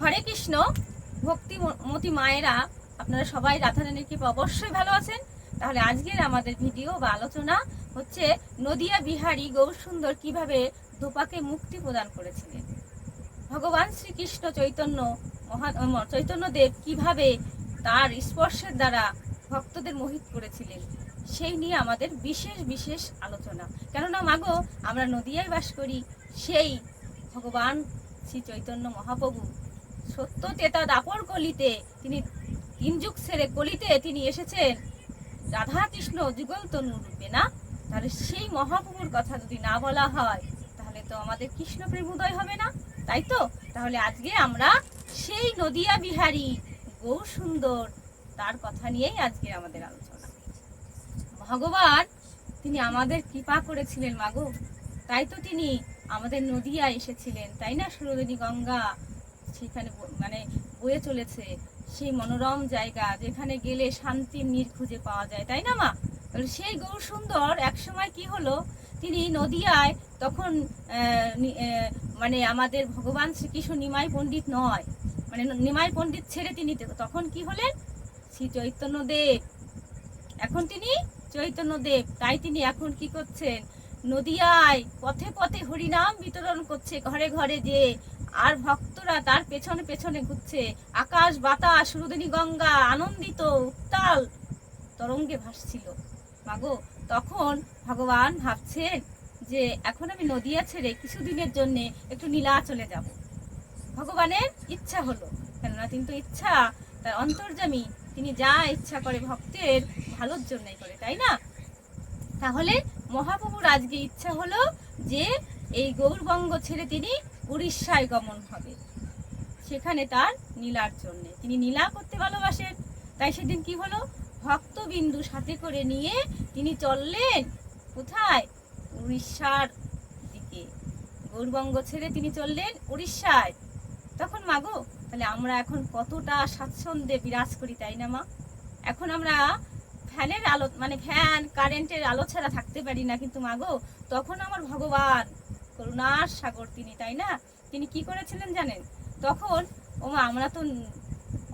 হরে কৃষ্ণ। ভক্তিমতী মায়েরা, আপনারা সবাই রাধারানীর কৃপা অবশ্যই ভালো আছেন। তাহলে আজকের আমাদের ভিডিও বা আলোচনা হচ্ছে নদিয়া বিহারী গৌরসুন্দর কীভাবে ধোপাকে মুক্তি প্রদান করেছিলেন। ভগবান শ্রীকৃষ্ণ চৈতন্য মহা চৈতন্যদেব কীভাবে তার স্পর্শের দ্বারা ভক্তদের মোহিত করেছিলেন, সেই নিয়ে আমাদের বিশেষ বিশেষ আলোচনা। কেননা মাগো, আমরা নদিয়ায় বাস করি, সেই ভগবান শ্রী চৈতন্য মহাপ্রভু সত্য তেতা দাপর কলিতে তিনি তিন যুগ কলিতে তিনি এসেছেন। রাধা কৃষ্ণ যুগল না? তাহলে সেই মহাপ্রভুর কথা যদি না বলা হয়, তাহলে তো আমাদের কৃষ্ণ প্রেম উদয় হবে না, তাই তো? তাহলে আজকে আমরা সেই নদিয়া বিহারী সুন্দর তার কথা নিয়েই আজকে আমাদের আলোচনা। ভগবান, তিনি আমাদের কৃপা করেছিলেন, মাগো। তাই তো তিনি আমাদের নদিয়া এসেছিলেন, তাই না সুরদিনী গঙ্গা? সেখানে মানে বয়ে চলেছে সেই মনোরম জায়গা যেখানে গেলে শান্তির নীর খুঁজে পাওয়া যায়, তাই না মা? সেই গৌর সুন্দর একসময় কি হলো? তিনি নদিয়ায় তখন মানে আমাদের ভগবান শ্রীকৃষ্ণ নিমাই পণ্ডিত নয় মানে নিমাই পণ্ডিত ছেড়ে তিনি তখন কি হলেন? শ্রী চৈতন্য দেব। এখন তিনি চৈতন্য দেব, তাই তিনি এখন কি করছেন? নদিয়ায় পথে পথে হরিনাম বিতরণ করছে, ঘরে ঘরে যে আর ভক্তরা তার পেছনে পেছনে ঘুরছে। আকাশ, বাতাস, রুদিনী গঙ্গা, আনন্দিত, উত্তাল তরঙ্গে ভাসছিল। মাগো, তখন ভগবান ভাবছেন যে এখন আমি নদিয়া ছেড়ে কিছুদিনের জন্য একটু নীলাচলে যাব। ভগবানের ইচ্ছা হলো, কেননা কিন্তু ইচ্ছা, তার অন্তর্জামী তিনি যা ইচ্ছা করে ভক্তের, ভালোর জন্যই করে, তাই না? তাহলে মহাপ্রভুর আজকে ইচ্ছা হলো যে এই গৌরবঙ্গ ছেড়ে তিনি উড়িষ্যায় গমন হবে। সেখানে তার নীলার জন্য। তিনি নীলা করতে ভালোবাসেন। তাই সেদিন কি হলো? ভক্তবিন্দু সাথে করে নিয়ে তিনি চললেন কোথায়? উড়িষ্যার দিকে। গৌরবঙ্গ ছেড়ে তিনি চললেন উড়িষ্যায়। তখন মাগো তাহলে আমরা এখন কতটা স্বাচ্ছন্দ্যে বিরাজ করি, তাই না, মা? এখন আমরা ফ্যানের আলো মানে ফ্যান, কারেন্টের আলো ছাড়া থাকতে পারি না কিন্তু মাগো তখন আমার ভগবান করুণার সাগর তিনি, তাই না? তিনি কি করেছিলেন জানেন? তখন ওমা আমরা তো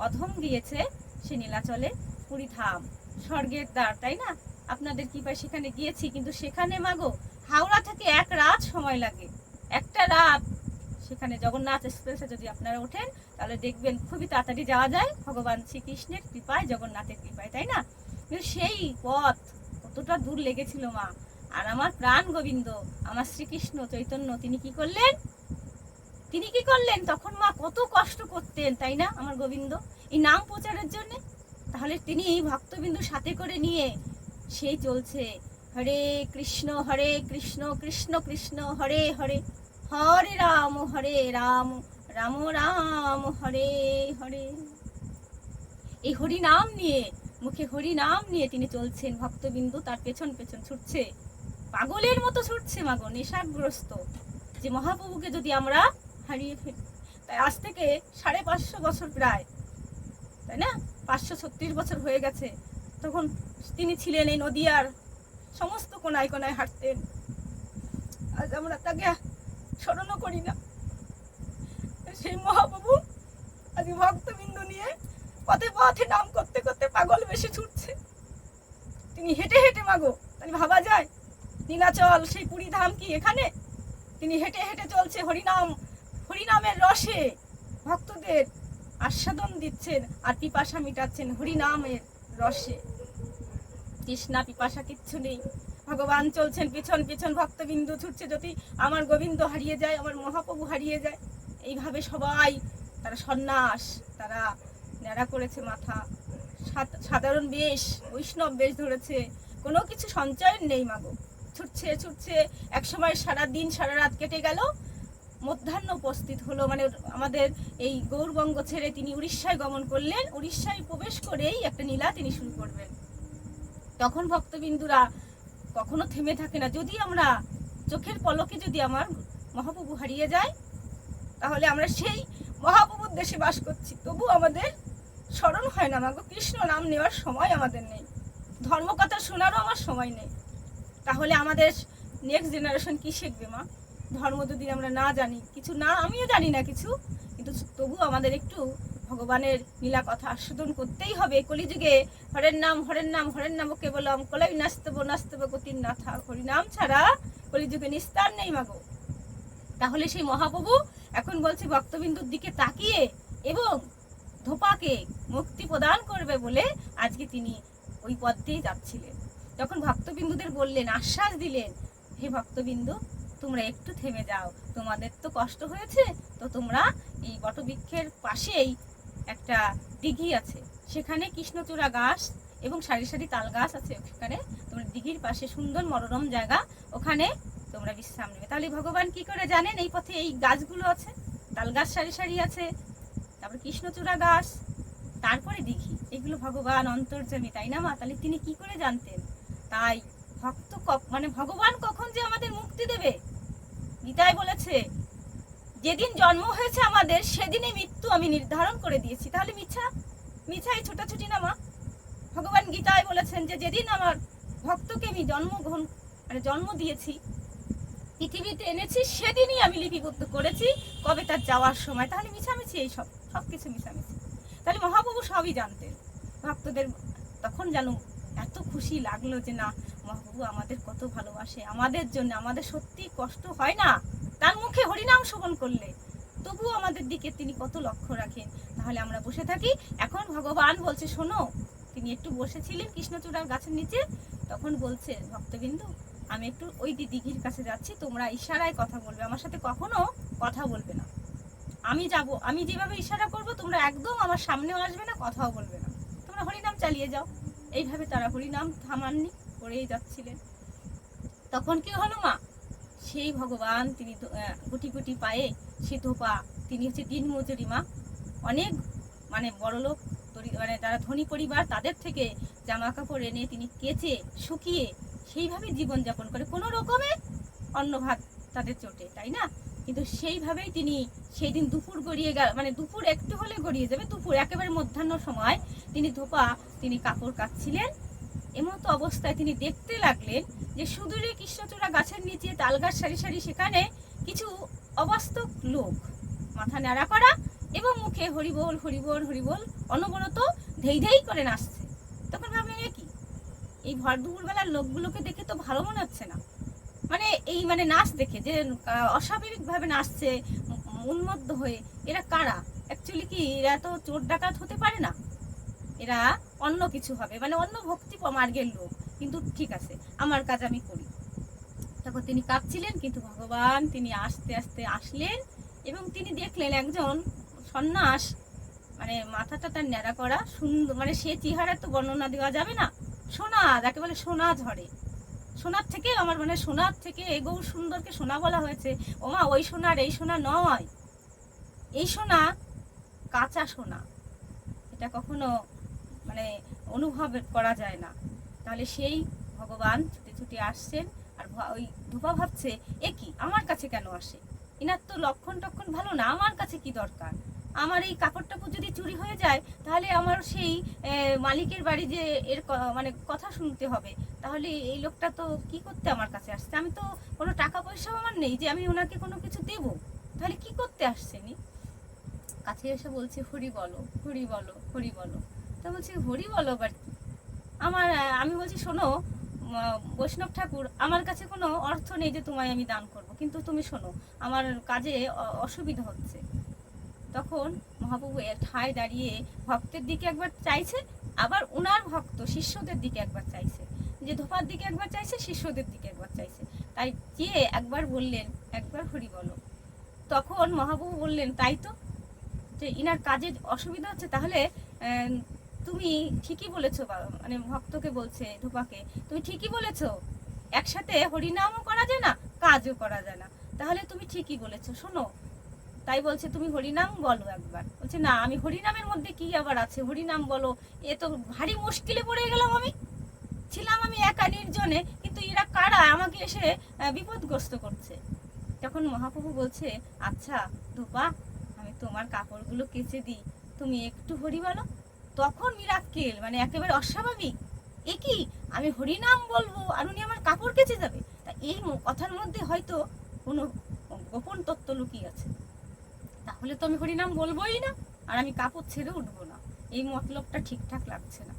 অধম গিয়েছে সে নীলাচলে পুরী ধাম, স্বর্গের দ্বার, তাই না? আপনাদের কি পায় সেখানে গিয়েছি, কিন্তু সেখানে মাগো হাওড়া থেকে এক রাত সময় লাগে। একটা রাত। সেখানে জগন্নাথ এক্সপ্রেসে যদি আপনারা ওঠেন, তাহলে দেখবেন খুবই তাড়াতাড়ি যাওয়া যায় ভগবান শ্রীকৃষ্ণের কৃপায়, জগন্নাথের কৃপায়, তাই না? কিন্তু সেই পথ কতটা দূর লেগেছিল, মা। আর আমার প্রাণ গোবিন্দ, আমার শ্রীকৃষ্ণ চৈতন্য, তিনি কি করলেন? তিনি কি করলেন? তখন মা কত কষ্ট করতেন, তাই না, আমার গোবিন্দ? এই নাম প্রচারের জন্য? তাহলে তিনি এই ভক্তবিন্দু সাথে করে নিয়ে সেই চলছে। হরে কৃষ্ণ হরে কৃষ্ণ কৃষ্ণ কৃষ্ণ, হরে হরে হরে রাম হরে রাম রাম রাম, হরে হরে। এই হরি নাম নিয়ে, মুখে হরি নাম নিয়ে তিনি চলছেন। ভক্তবিন্দু তার পেছন পেছন ছুটছে। পাগলের মতো ছুটছে মাগো, নেশাগ্রস্ত। যে মহাপ্রভুকে যদি আমরা হারিয়ে ফেলি, তাই আজ থেকে সাড়ে পাঁচশো বছর প্রায়, তাই না? পাঁচশো ছত্রিশ বছর হয়ে গেছে, তখন তিনি ছিলেন এই নদিয়ার সমস্ত কোনায় কোনায় হাঁটতেন। আজ আমরা তাকে স্মরণও করি না। সেই মহাপ্রভু আজ ভক্তবিন্দু নিয়ে পথে পথে নাম করতে করতে পাগল বেশি ছুটছে। তিনি হেঁটে হেঁটে মাগো তাহলে ভাবা যায় নীলাচল সেই পুরী ধাম কি এখানে? তিনি হেঁটে হেঁটে চলছে হরিনাম, হরিনামের রসে। ভক্তদের আস্বাদন দিচ্ছেন আর পিপাসা মিটাচ্ছেন হরিনামের রসে। তৃষ্ণা, পিপাসা কিচ্ছু নেই। ভগবান চলছেন পিছন পিছন, ভক্তবিন্দু ছুটছে যদি আমার গোবিন্দ হারিয়ে যায়, আমার মহাপ্রভু হারিয়ে যায়। এইভাবে সবাই তারা সন্ন্যাস, তারা ন্যাড়া করেছে মাথা। সাধারণ বেশ, বৈষ্ণব বেশ ধরেছে। কোনো কিছু সঞ্চয়ের নেই মাগো। ছুটছে ছুটছে। এক সময় সারা দিন, সারা রাত কেটে গেল। মধ্যাহ্ন উপস্থিত হলো। মানে আমাদের এই গৌরবঙ্গ ছেড়ে তিনি উড়িষ্যায় গমন করলেন। উড়িষ্যায় প্রবেশ করেই একটা নীলা তিনি শুরু করবেন। তখন ভক্তবিন্দুরা কখনো থেমে থাকে না। যদি আমরা চোখের পলকে যদি আমার মহাপ্রভু হারিয়ে যায়, তাহলে আমরা সেই মহাপ্রভুর দেশে বাস করছি। তবু আমাদের স্মরণ হয় না। মাগো, কৃষ্ণ নাম নেওয়ার সময় আমাদের নেই। ধর্মকথা শোনারও আমার সময় নেই। তাহলে আমাদের নেক্সট জেনারেশন কি শিখবে, মা? ধর্ম যদি আমরা না জানি, কিছু না, আমিও জানি না কিছু, কিন্তু তবু আমাদের একটু ভগবানের লীলা কথা আস্বাদন করতেই হবে। কলিযুগে হরের নাম হরের নাম হরের নাম কেবলম কলাই নাস্তব নাস্তব গতির না থাক হরিনাম ছাড়া কলিযুগে নিস্তার নেই মাগো তাহলে সেই মহাপ্রভু এখন বলছে, ভক্তবিন্দুর দিকে তাকিয়ে এবং ধোপাকে মুক্তি প্রদান করবে বলে আজকে তিনি ওই পথ দিয়ে যাচ্ছিলেন। তখন ভক্তবিন্দুদের বললেন, আশ্বাস দিলেন, হে ভক্তবিন্দু, তোমরা একটু থেমে যাও। তোমাদের তো কষ্ট হয়েছে, তো তোমরা এই বটবৃক্ষের পাশেই একটা দিঘি আছে। সেখানে কৃষ্ণচূড়া গাছ এবং সারি সারি তাল গাছ আছে ওখানে। তোমরা দিঘির পাশে সুন্দর মনোরম জায়গা, ওখানে তোমরা বিশ্রাম নেবে। তাহলে ভগবান কি করে জানেন এই পথে এই গাছগুলো আছে? তাল গাছ সারি সারি আছে, তারপর কৃষ্ণচূড়া গাছ, তারপরে দিঘি। এগুলো ভগবান অন্তর্যামী, তাই না মা? তাহলে তিনি কি করে জানতেন? তাই ভক্ত মানে ভগবান কখন যে আমাদের মুক্তি দেবে? গীতায় বলেছে, যেদিন জন্ম হয়েছে আমাদের, সেদিনই মৃত্যু আমি নির্ধারণ করে দিয়েছি। তাহলে মিছা? মিছাই ছোটাছুটি না, মা? ভগবান গীতায় বলেছেন যে, যেদিন আমার ভক্তকে আমি জন্মগ্রহণ মানে জন্ম দিয়েছি, পৃথিবীতে এনেছি, সেদিনই আমি লিপিবদ্ধ করেছি, কবে তার যাওয়ার সময়। তাহলে মিছামিছি এই সব সব কিছু মিছামিছি। তাহলে মহাপ্রভু সবই জানতেন। ভক্তদের তখন যেন এত খুশি লাগল যে না, মহাপ্রভু আমাদের কত ভালোবাসে, আমাদের জন্য, আমাদের সত্যি কষ্ট হয় না? তার মুখে হরিনাম শ্রবণ করলে, তবুও আমাদের দিকে তিনি কত লক্ষ্য রাখেন? তাহলে আমরা বসে থাকি। এখন ভগবান বলছে, শোনো, তিনি একটু বসেছিলেন কৃষ্ণচূড়ার গাছের নিচে, তখন বলছে, ভক্তবিন্দু, আমি একটু ওই দি- দিঘির কাছে যাচ্ছি, তোমরা ইশারায় কথা বলবে, আমার সাথে কখনো কথা বলবে না। আমি যাব, আমি যেভাবে ইশারা করব, তোমরা একদম আমার সামনেও আসবে না, কথাও বলবে না। তোমরা হরিনাম চালিয়ে যাও। এইভাবে তারা হরিনাম থামাননি, করেই যাচ্ছিলেন। তখন কি হলো মা? সেই ভগবান তিনি গুটি গুটি পায়ে সে ধোপা তিনি হচ্ছে দিন মজুরি মা। অনেক মানে বড়লোক তরি- মানে যারা ধনী পরিবার, তাদের থেকে জামা কাপড় এনে তিনি কেচে, শুকিয়ে সেইভাবে জীবনযাপন করে। কোনো রকমে অন্ন ভাত তাদের চোটে, তাই না? কিন্তু সেইভাবেই তিনি সেই দিন দুপুর গড়িয়ে গেল মানে দুপুর একটু হলে গড়িয়ে যাবে, দুপুর একেবারে মধ্যাহ্ন সময়। তিনি ধোপা, তিনি কাপড় কাচ্ছিলেন। এমতো অবস্থায় তিনি দেখতে লাগলেন যে সুদূরে কৃষ্ণচূড়া গাছের নিচে তাল গাছ সারি সারি, সেখানে কিছু অবাস্তব লোক, মাথা ন্যাড়া করা এবং মুখে হরিবোল হরিবোল হরিবোল, অনবরত ধেই ধেই করে নাচছে। তখন ভাবলেন কি? এই ভর দুপুরবেলার লোকগুলোকে দেখে তো ভালো মনে হচ্ছে না। মানে এই মানে নাচ দেখে যে অস্বাভাবিকভাবে নাচছে, উন্মত্ত হয়ে, এরা কারা? অ্যাকচুয়ালি কি এরা তো চোর ডাকাত হতে পারে না। এরা অন্য কিছু হবে মানে অন্য ভক্তি মার্গের লোক। কিন্তু ঠিক আছে, আমার কাজ আমি করি। তখন তিনি কাঁদছিলেন, কিন্তু ভগবান তিনি আস্তে আস্তে আসলেন এবং তিনি দেখলেন একজন সন্ন্যাস মানে মাথাটা তার ন্যাড়া করা, সুন্দর মানে সে চেহারা তো বর্ণনা দেওয়া যাবে না, সোনা, যাকে বলে সোনা ঝরে সোনার থেকে, আমার মানে সোনার থেকে এই গৌর সুন্দরকে সোনা বলা হয়েছে। ওমা, ওই সোনার, এই সোনা নয়। এই সোনা কাঁচা সোনা। এটা কখনো মানে অনুভব করা যায় না। তাহলে সেই ভগবান ছুটে ছুটে আসছেন আর ওই ধোপা ভাবছে, এ কি? আমার কাছে কেন আসে? এনার তো লক্ষণ টক্ষণ ভালো না। আমার কাছে কি দরকার? আমার এই কাপড় টাপড় যদি চুরি হয়ে যায়, তাহলে আমার সেই মালিকের বাড়ি যে এর মানে কথা শুনতে হবে। তাহলে এই লোকটা তো কি করতে আমার কাছে আসছে? আমি তো কোনো টাকা পয়সাও আমার নেই যে আমি ওনাকে কোনো কিছু দেব। তাহলে কি করতে আসছেনি কাছে এসে বলছে, হরি বলো হরি বলো হরি বলো। তা বলছি, হরি বলো বাট আমার, আমি বলছি, শোনো বৈষ্ণব ঠাকুর, আমার কাছে কোনো অর্থ নেই যে তোমায় আমি দান করব। কিন্তু তুমি শোনো, আমার কাজে অসুবিধা হচ্ছে। তখন মহাপ্রভু এ ঠায় দাঁড়িয়ে ভক্তের দিকে একবার চাইছে, আবার উনার ভক্ত শিষ্যদের দিকে একবার চাইছে। যে ধোপার দিকে একবার চাইছে শিষ্যদের দিকে একবার চাইছে। তাই চেয়ে একবার বললেন, একবার হরি বলো। তখন মহাপ্রভু বললেন, তাই তো? যে ইনার কাজে অসুবিধা হচ্ছে, তাহলে তুমি ঠিকই বলেছ মানে ভক্তকে বলছে, ধোপাকে, তুমি ঠিকই বলেছ। একসাথে হরিনামও করা যায় না, কাজও করা যায় না। তাহলে তুমি ঠিকই বলেছ, শোনো। তাই বলছে, তুমি হরিনাম বলো একবার। বলছে, না, আমি হরিনামের মধ্যে কি আবার আছে? হরিনাম বলো। এ তো ভারী মুশকিলে পড়ে গেলাম আমি। একা নির্জনে, কিন্তু এরা কারা? আমাকে এসে বিপদগ্রস্ত করছে। তখন মহাপ্রভু বলছে আচ্ছা ধোপা, আমি তোমার কাপড়গুলো কেচে দিই। তুমি একটু হরি বলো। তখন মিরাক্কেল মানে একেবারে অস্বাভাবিক। এ কি? আমি হরিনাম বলব আর উনি আমার কাপড় কেচে যাবে? তা এই কথার মধ্যে হয়তো কোনো গোপন তত্ত্ব লুকিয়ে আছে। তাহলে তো আমি হরিনাম বলবোই না, আর আমি কাপড় ছেড়ে উঠবো না। এই মতলবটা ঠিকঠাক লাগছে না।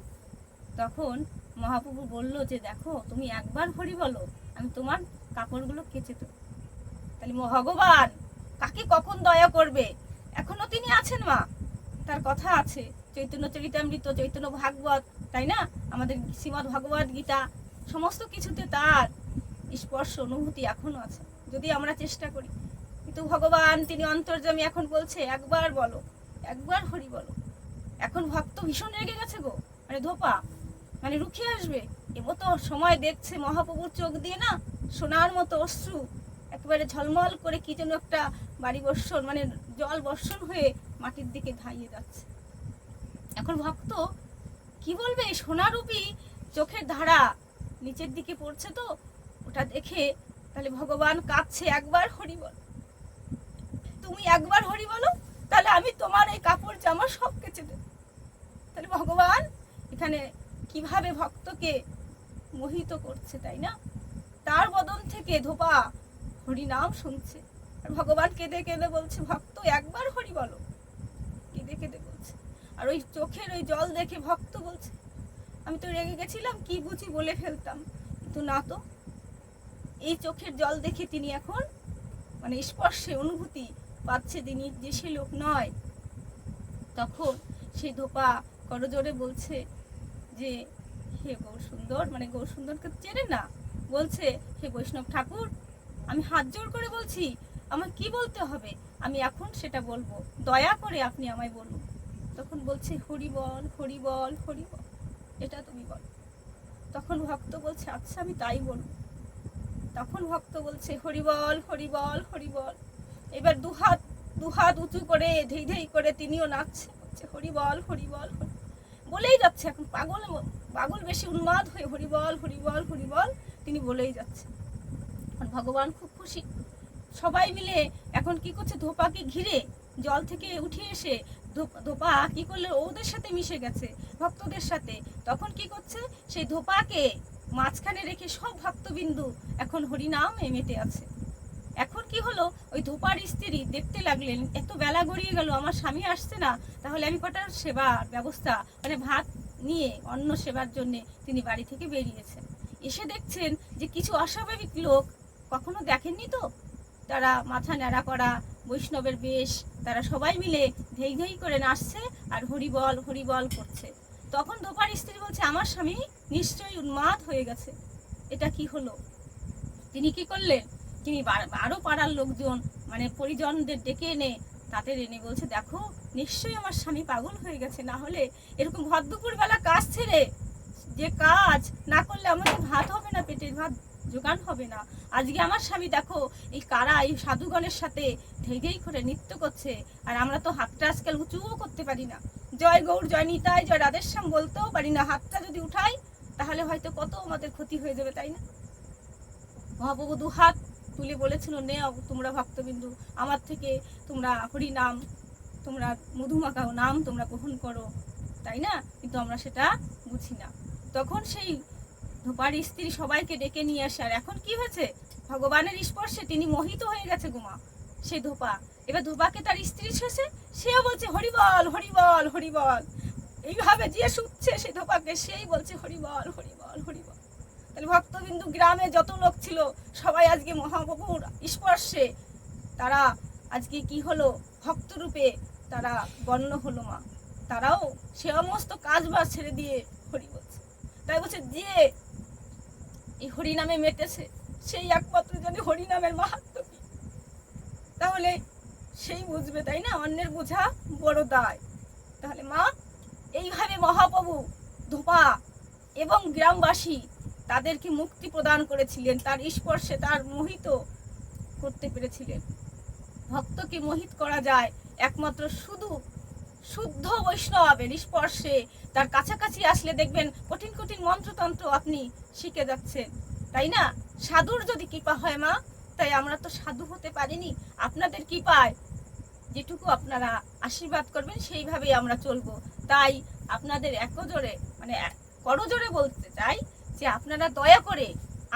তখন মহাপ্রভু বলল যে, দেখো, তুমি একবার হরি বলো, আমি তোমার কাপড়গুলো কেচে দেবো। তাহলে ভগবান, কাকে কখন দয়া করবে? এখনও তিনি আছেন মা। তার কথা আছে, চৈতন্য চরিতামৃত, চৈতন্য ভাগবত, তাই না? আমাদের শ্রীমদ ভগবত গীতা, সমস্ত কিছুতে তার স্পর্শ, অনুভূতি এখনও আছে, যদি আমরা চেষ্টা করি। কিন্তু ভগবান, তিনি অন্তর্যামী, এখন বলছে, একবার বলো, একবার হরি বলো। এখন ভক্ত ভীষণ রেগে গেছে গো। মানে ধোপা মানে রুখে আসবে। এমতো সময় দেখছে মহাপ্রভুর চোখ দিয়ে না সোনার মতো অশ্রু। একেবারে ঝলমল করে কি যেন একটা বাড়ি বর্ষণ মানে জল বর্ষণ হয়ে মাটির দিকে ধাইয়ে যাচ্ছে। এখন ভক্ত, কি বলবে? সোনারূপী চোখের ধারা নিচের দিকে পড়ছে তো, ওটা দেখে তাহলে ভগবান কাঁদছে একবার হরি বল। তুমি একবার হরি বলো, তাহলে আমি তোমার এই কাপড় জামা সব কেচে দেব। তাহলে ভগবান এখানে কীভাবে ভক্তকে মোহিত করছে, তাই না? তার বদন থেকে ধোপা হরি নাম শুনছে। আর ভগবান কেঁদে কেঁদে বলছে, ভক্ত, একবার হরি বলো। কেঁদে কেঁদে বলছে। আর ওই চোখের ওই জল দেখে ভক্ত বলছে, আমি তো রেগে গেছিলাম, কি বুঝি বলে ফেলতাম। কিন্তু না তো, এই চোখের জল দেখে তিনি এখন মানে স্পর্শে অনুভূতি পাচ্ছে তিনি যে সে লোক নয়। তখন সেই ধোপা করজোরে বলছে যে, হে গৌর সুন্দর মানে গৌর সুন্দরকে চেনে না। বলছে, হে বৈষ্ণব ঠাকুর, আমি হাত জোর করে বলছি আমার কি বলতে হবে? আমি এখন সেটা বলব। দয়া করে আপনি আমায় বলুন। তখন বলছে, হরি বল হরি বল হরি বল, এটা তুমি বল। তখন ভক্ত বলছে আচ্ছা আমি তাই বলব। তখন ভক্ত বলছে, হরি বল হরি বল হরি বল। এবার দুহাত দুহাত উঁচু করে ধেই ধেই করে তিনিও নাচছে, বলছে, হরি বল হরি বল, হরি বলেই যাচ্ছে, এখন পাগল পাগল বেশি উন্মাদ হয়ে হরি বল হরি বল হরি বল তিনি বলেই যাচ্ছে। ভগবান খুব খুশি। সবাই মিলে এখন কি করছে, ধোপাকে ঘিরে জল থেকে উঠে এসে ধোপ- কি করলে, ওদের সাথে মিশে গেছে, ভক্তদের সাথে। তখন কি করছে, সেই ধোপাকে মাঝখানে রেখে সব ভক্তবিন্দু এখন হরিনামে মেতে আছে। কি হলো? ওই ধোপার স্ত্রী দেখতে লাগলেন, এত বেলা গড়িয়ে গেল, আমার স্বামী আসছে না। তাহলে আমি কটার সেবার ব্যবস্থা মানে ভাত নিয়ে অন্য সেবার জন্য তিনি বাড়ি থেকে বেরিয়েছেন। এসে দেখছেন যে কিছু অস্বাভাবিক লোক কখনো দেখেননি তো? তারা মাথা ন্যাড়া করা, বৈষ্ণবের বেশ, তারা সবাই মিলে ধেই ধেই করে নাচছে আর হরিবল হরিবল করছে। তখন ধোপার স্ত্রী বলছে, আমার স্বামী নিশ্চয়ই উন্মাদ হয়ে গেছে। এটা কি হলো? তিনি কি করলেন? তিনি বা- আরও পাড়ার লোকজন মানে পরিজনদের ডেকে এনে তাদের এনে বলছে, দেখো, নিশ্চয়ই আমার স্বামী পাগল হয়ে গেছে, না হলে এরকম ভর দুপুর বেলা কাজ ছেড়ে যে কাজ না করলে আমাদের ভাত হবে না, পেটের ভাত জোগান হবে না। আজকে আমার স্বামী, দেখো, এই কারা, এই সাধুগণের সাথে ধেই করে নৃত্য করছে, আর আমরা তো হাতটা আজকাল উঁচুও করতে পারি না। জয় গৌর, জয় নিতাই, জয় রাধেশ্যাম বলতেও পারি না, হাতটা যদি উঠাই, তাহলে হয়তো কত আমাদের ক্ষতি হয়ে যাবে, তাই না? দু হাত তুলে বলেছিল, নে তোমরা ভক্তবিন্দু। আমার থেকে তোমরা হরি নাম, তোমরা মধুমাকাও নাম তোমরা গ্রহণ করো। তাই না? কিন্তু আমরা সেটা বুঝি না। তখন সেই ধোপার স্ত্রী সবাইকে ডেকে নিয়ে আসে। আর এখন কি হয়েছে? ভগবানের স্পর্শে তিনি মোহিত হয়ে গেছে গুমা সেই ধোপা। এবার ধোপাকে তার স্ত্রী শেষে, সেও বলছে হরিবল হরিবল হরিবল এইভাবে যে শুচ্ছে সেই ধোপাকে, সেই বলছে হরিবল হরিবল হরিবল তাহলে ভক্তবিন্দু গ্রামে যত লোক ছিল, সবাই আজকে মহাপ্রভুর স্পর্শে, তারা আজকে কি হলো? ভক্তরূপে তারা গণ্য হলো মা। তারাও সে সমস্ত কাজ বাজ ছেড়ে দিয়ে হরি বলছে। তাই বলছে, যে এই হরি নামে মেতেছে সেই একমাত্র জানে হরি নামের মাহাত্ম কি। তাহলে সেই বুঝবে, তাই না? অন্যের বোঝা বড় দায়। তাহলে মা, এইভাবে মহাপ্রভু ধোপা এবং গ্রামবাসী তাদেরকে মুক্তি প্রদান করেছিলেন, তার স্পর্শে তার মোহিত করতে পেরেছিলেন। ভক্তকে মোহিত করা যায় একমাত্র শুধু শুদ্ধ বৈষ্ণবের স্পর্শে। তার কাছাকাছি আসলে দেখবেন কঠিন কঠিন মন্ত্রতন্ত্র আপনি শিখে যাচ্ছেন। তাই না? সাধুর যদি কৃপা হয় মা, তাই আমরা তো সাধু হতে পারিনি। আপনাদের কৃপায় যেটুকু আপনারা আশীর্বাদ করবেন, সেইভাবেই আমরা চলবো। তাই আপনাদের একজোরে মানে করজোরে বলতে চাই যে আপনারা দয়া করে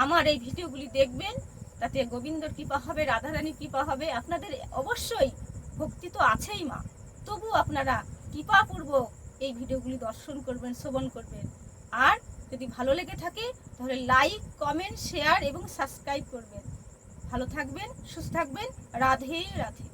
আমার এই ভিডিওগুলি দেখবেন। তাতে গোবিন্দর কৃপা হবে, রাধারানীর কৃপা হবে। আপনাদের অবশ্যই ভক্তি তো আছেই মা। তবু আপনারা কৃপাপূর্বক এই ভিডিওগুলি দর্শন করবেন, শ্রবণ করবেন। আর যদি ভালো লেগে থাকে, তাহলে লাইক, কমেন্ট, শেয়ার এবং সাবস্ক্রাইব করবেন। ভালো থাকবেন, সুস্থ থাকবেন। রাধে রাধে।